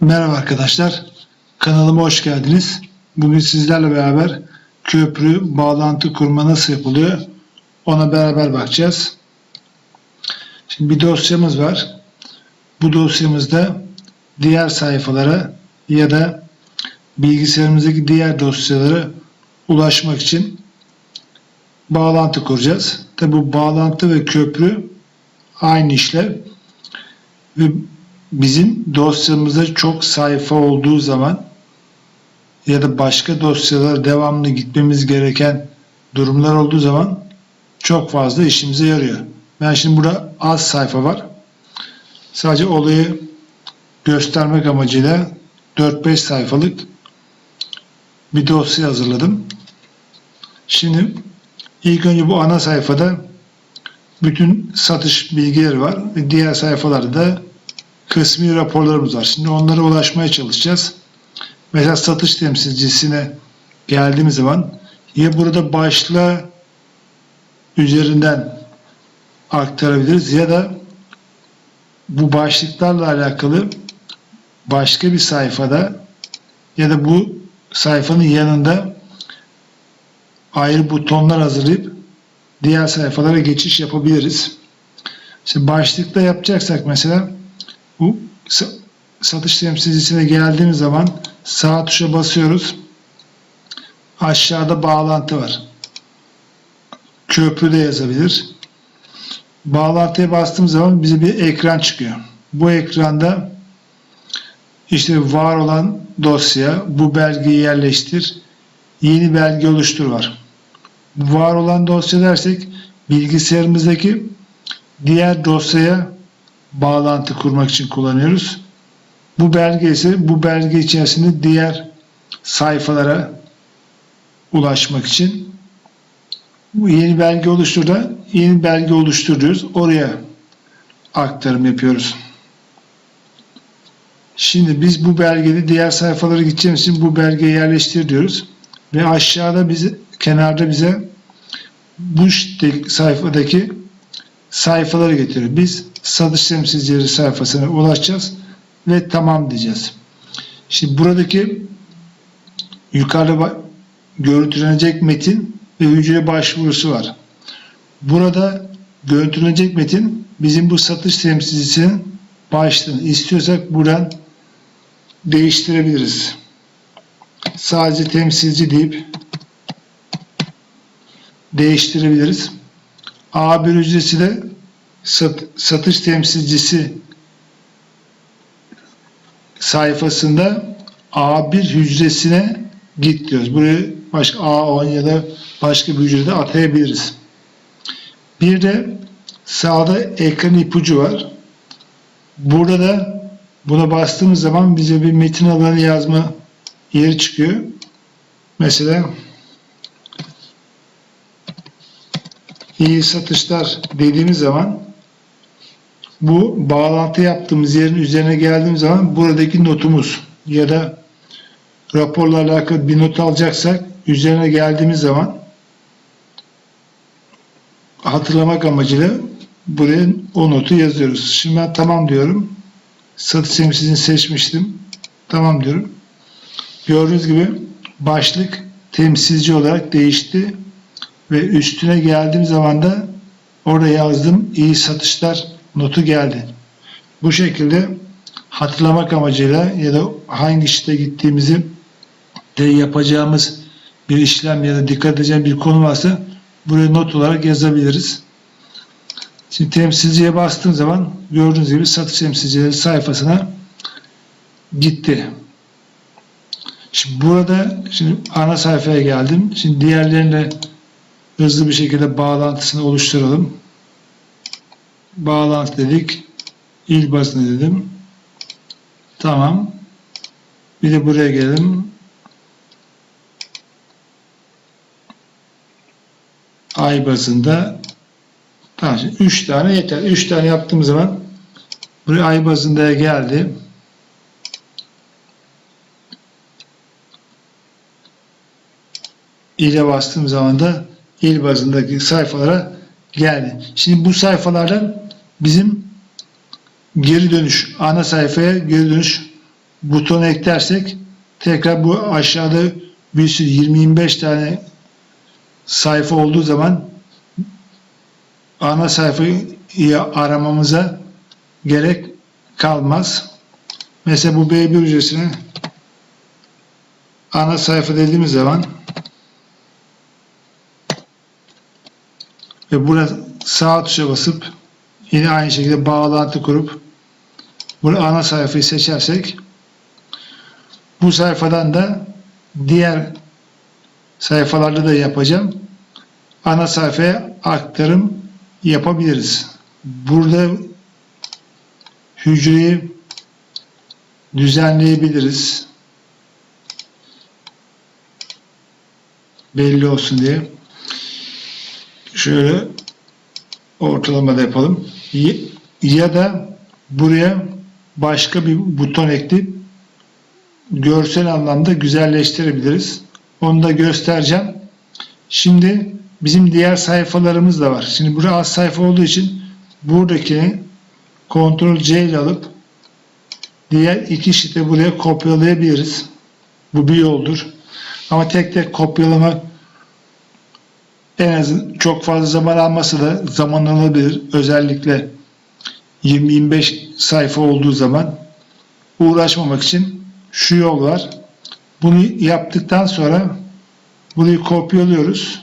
Merhaba arkadaşlar. Kanalıma hoş geldiniz. Bugün sizlerle beraber köprü bağlantı kurma nasıl yapılıyor ona beraber bakacağız. Şimdi bir dosyamız var. Bu dosyamızda diğer sayfalara ya da bilgisayarımızdaki diğer dosyalara ulaşmak için bağlantı kuracağız. Tabi bu bağlantı ve köprü aynı işlev ve bizim dosyamızda çok sayfa olduğu zaman ya da başka dosyalara devamlı gitmemiz gereken durumlar olduğu zaman çok fazla işimize yarıyor. Ben şimdi burada az sayfa var. Sadece olayı göstermek amacıyla 4-5 sayfalık bir dosya hazırladım. Şimdi ilk önce bu ana sayfada bütün satış bilgileri var diğer sayfalarda da kısmi raporlarımız var. Şimdi onlara ulaşmaya çalışacağız. Mesela satış temsilcisine geldiğimiz zaman ya burada başlığa üzerinden aktarabiliriz ya da bu başlıklarla alakalı başka bir sayfada ya da bu sayfanın yanında ayrı butonlar hazırlayıp diğer sayfalara geçiş yapabiliriz. Şimdi başlıkta yapacaksak mesela satış temsilcisine geldiğimiz zaman sağ tuşa basıyoruz. Aşağıda bağlantı var. Köprü de yazabilir. Bağlantıya bastığım zaman bize bir ekran çıkıyor. Bu ekranda işte var olan dosya, bu belgeyi yerleştir, yeni belge oluştur var. Var olan dosya dersek bilgisayarımızdaki diğer dosyaya bağlantı kurmak için kullanıyoruz. Bu belge ise bu belge içerisinde diğer sayfalara ulaşmak için bu yeni belge oluştur da yeni belge oluşturuyoruz. Oraya aktarım yapıyoruz. Şimdi biz bu belgede diğer sayfalara gideceğimiz için bu belgeyi yerleştir diyoruz. Ve aşağıda bize kenarda bize bu sayfadaki sayfaları getiriyor. Biz satış temsilcileri sayfasına ulaşacağız ve tamam diyeceğiz. Şimdi buradaki yukarıda görüntülenecek metin ve hücre başvurusu var. Burada görüntülenecek metin bizim bu satış temsilcisinin başlığını istiyorsak buradan değiştirebiliriz. Sadece temsilci deyip değiştirebiliriz. A1 hücresi de sat, satış temsilcisi sayfasında A1 hücresine git diyoruz. Buraya başka A10 ya da başka bir hücrede atayabiliriz. Bir de sağda ekran ipucu var. Burada da buna bastığımız zaman bize bir metin alanı yazma yeri çıkıyor. Mesela iyi satışlar dediğimiz zaman bu bağlantı yaptığımız yerin üzerine geldiğimiz zaman buradaki notumuz ya da raporla alakalı bir not alacaksak üzerine geldiğimiz zaman hatırlamak amacıyla buraya o notu yazıyoruz. Şimdi ben tamam diyorum. Satış temsilcini seçmiştim. Tamam diyorum. Gördüğünüz gibi başlık temsilci olarak değişti ve üstüne geldiğim zaman da orada yazdım iyi satışlar notu geldi. Bu şekilde hatırlamak amacıyla ya da hangi işte gittiğimizi de yapacağımız bir işlem ya da dikkat edeceğim bir konu varsa buraya not olarak yazabiliriz. Şimdi temsilciye bastığım zaman gördüğünüz gibi satış temsilcileri sayfasına gitti. Şimdi burada şimdi ana sayfaya geldim. Şimdi diğerlerine hızlı bir şekilde bağlantısını oluşturalım. Bağlantı dedik. İl bazını dedim. Tamam. Bir de buraya gelelim. Ay bazında tamam, 3 tane yeter. 3 tane yaptığımız zaman buraya ay bazında geldi. ile bastığım zaman da il bazındaki sayfalara geldi. Şimdi bu sayfalardan bizim geri dönüş, ana sayfaya geri dönüş buton eklersek tekrar bu aşağıda bir sürü 20-25 tane sayfa olduğu zaman ana sayfayı aramamıza gerek kalmaz. Mesela bu B1 hücresine ana sayfa dediğimiz zaman ve burada sağ tuşa basıp yine aynı şekilde bağlantı kurup burada ana sayfayı seçersek bu sayfadan da diğer sayfalarda da yapacağım. Ana sayfaya aktarım yapabiliriz. Burada hücreyi düzenleyebiliriz. Belli olsun diye. Şöyle ortalamada yapalım. Y- Ya da buraya başka bir buton ekleyip görsel anlamda güzelleştirebiliriz. Onu da göstereceğim. Şimdi bizim diğer sayfalarımız da var. Şimdi burası az sayfa olduğu için buradaki Ctrl C ile alıp diğer iki şite buraya kopyalayabiliriz. Bu bir yoldur. Ama tek tek kopyalama en az çok fazla zaman almasa da zaman alabilir. Özellikle 20-25 sayfa olduğu zaman uğraşmamak için şu yol var. Bunu yaptıktan sonra burayı kopyalıyoruz.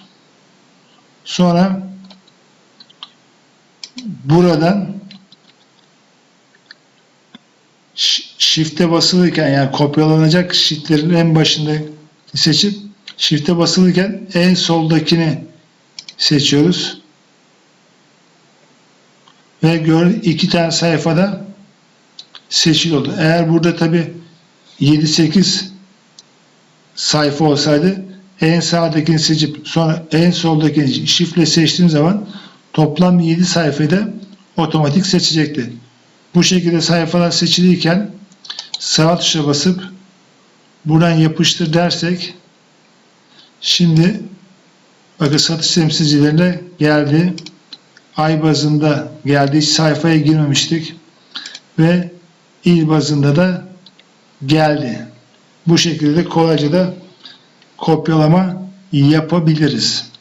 Sonra buradan Shift'e basılırken yani kopyalanacak sheetlerin en başında seçip Shift'e basılırken en soldakini seçiyoruz. Ve gör iki tane sayfada seçili oldu. Eğer burada tabi 7-8 sayfa olsaydı en sağdakini seçip sonra en soldakini shiftle seçtiğim zaman toplam 7 sayfayı da otomatik seçecekti. Bu şekilde sayfalar seçiliyken sağ tuşa basıp buradan yapıştır dersek şimdi bakın satış temsilcilerine geldi. Ay bazında geldi. Hiç sayfaya girmemiştik. Ve il bazında da geldi. Bu şekilde kolayca da kopyalama yapabiliriz.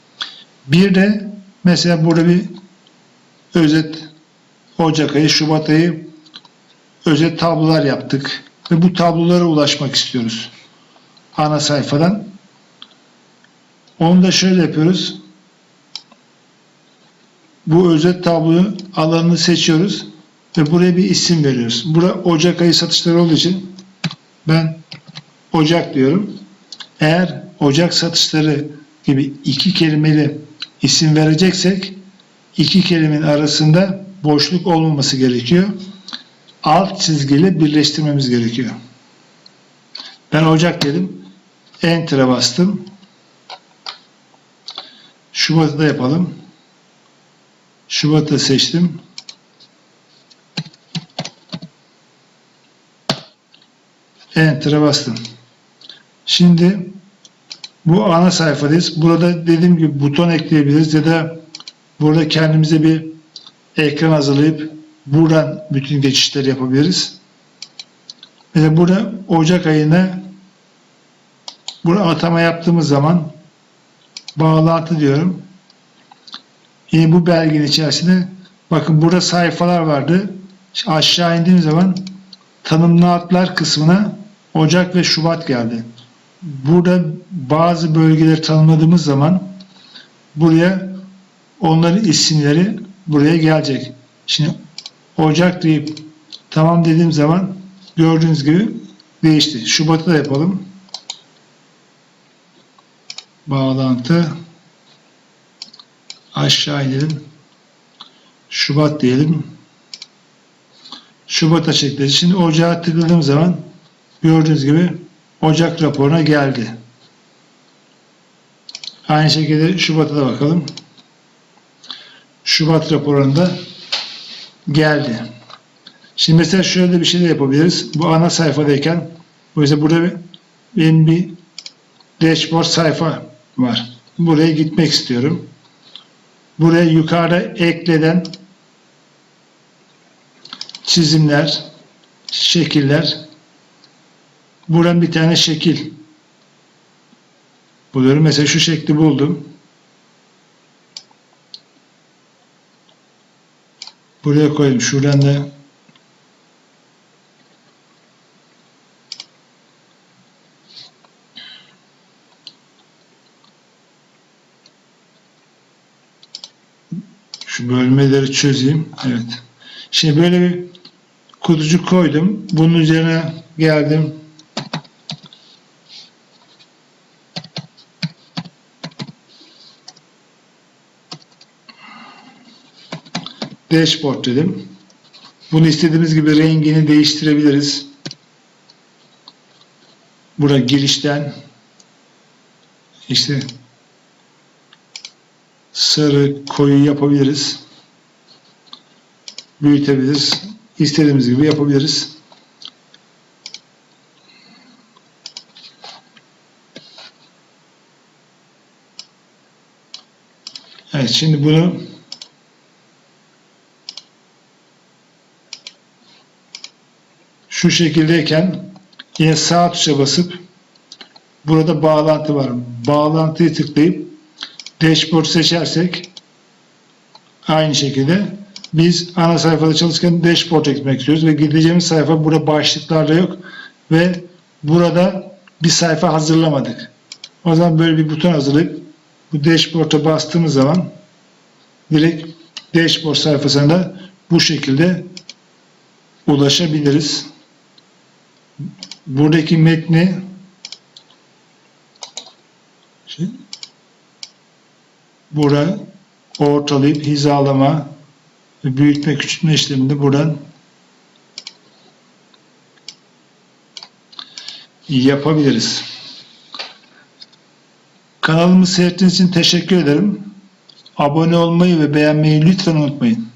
Bir de mesela burada bir özet Ocak ayı, Şubat ayı özet tablolar yaptık. Ve bu tablolara ulaşmak istiyoruz. Ana sayfadan. Onu da şöyle yapıyoruz. Bu özet tablo alanını seçiyoruz ve buraya bir isim veriyoruz. Bura Ocak ayı satışları olduğu için ben Ocak diyorum. Eğer Ocak satışları gibi iki kelimeli isim vereceksek iki kelimenin arasında boşluk olmaması gerekiyor. Alt çizgiyle birleştirmemiz gerekiyor. Ben Ocak dedim. Enter'a bastım. Şubat'ı da yapalım. Şubat'ı seçtim. Enter'a bastım. Şimdi bu ana sayfadayız. Burada dediğim gibi buton ekleyebiliriz ya da burada kendimize bir ekran hazırlayıp buradan bütün geçişleri yapabiliriz. Mesela burada Ocak ayına burada atama yaptığımız zaman bağlantı diyorum. Yine bu belgenin içerisinde bakın burada sayfalar vardı. Aşağı indiğim zaman tanımlı kısmına Ocak ve Şubat geldi. Burada bazı bölgeleri tanımladığımız zaman buraya onların isimleri buraya gelecek. Şimdi Ocak deyip tamam dediğim zaman gördüğünüz gibi değişti. Şubat'ı da yapalım. Bağlantı aşağı inelim. Şubat diyelim. Şubat'a çekti. Şimdi Ocağa tıkladığım zaman gördüğünüz gibi Ocak raporuna geldi. Aynı şekilde Şubat'a da bakalım. Şubat raporunda geldi. Şimdi mesela şöyle bir şey de yapabiliriz. Bu ana sayfadayken mesela burada benim bir dashboard sayfa var. Buraya gitmek istiyorum. Buraya yukarıda ekleden çizimler, şekiller buradan bir tane şekil buluyorum. Mesela şu şekli buldum. Buraya koyayım. Şuradan da şu bölmeleri çözeyim. Evet. Şimdi böyle bir kutucuk koydum. Bunun üzerine geldim. Dashboard dedim. Bunu istediğimiz gibi rengini değiştirebiliriz. Burada girişten işte sarı koyu yapabiliriz. Büyütebiliriz. İstediğimiz gibi yapabiliriz. Evet şimdi bunu şu şekildeyken yine sağ tuşa basıp burada bağlantı var. Bağlantıyı tıklayıp dashboard seçersek aynı şekilde biz ana sayfada çalışırken dashboard'a gitmek istiyoruz ve gideceğimiz sayfa burada başlıklarda yok ve burada bir sayfa hazırlamadık. O zaman böyle bir buton hazırlayıp bu dashboard'a bastığımız zaman direkt dashboard sayfasına bu şekilde ulaşabiliriz. Buradaki metni şey, bura ortalayıp hizalama ve büyütme küçültme işleminde buradan yapabiliriz. Kanalımı seyrettiğiniz için teşekkür ederim. Abone olmayı ve beğenmeyi lütfen unutmayın.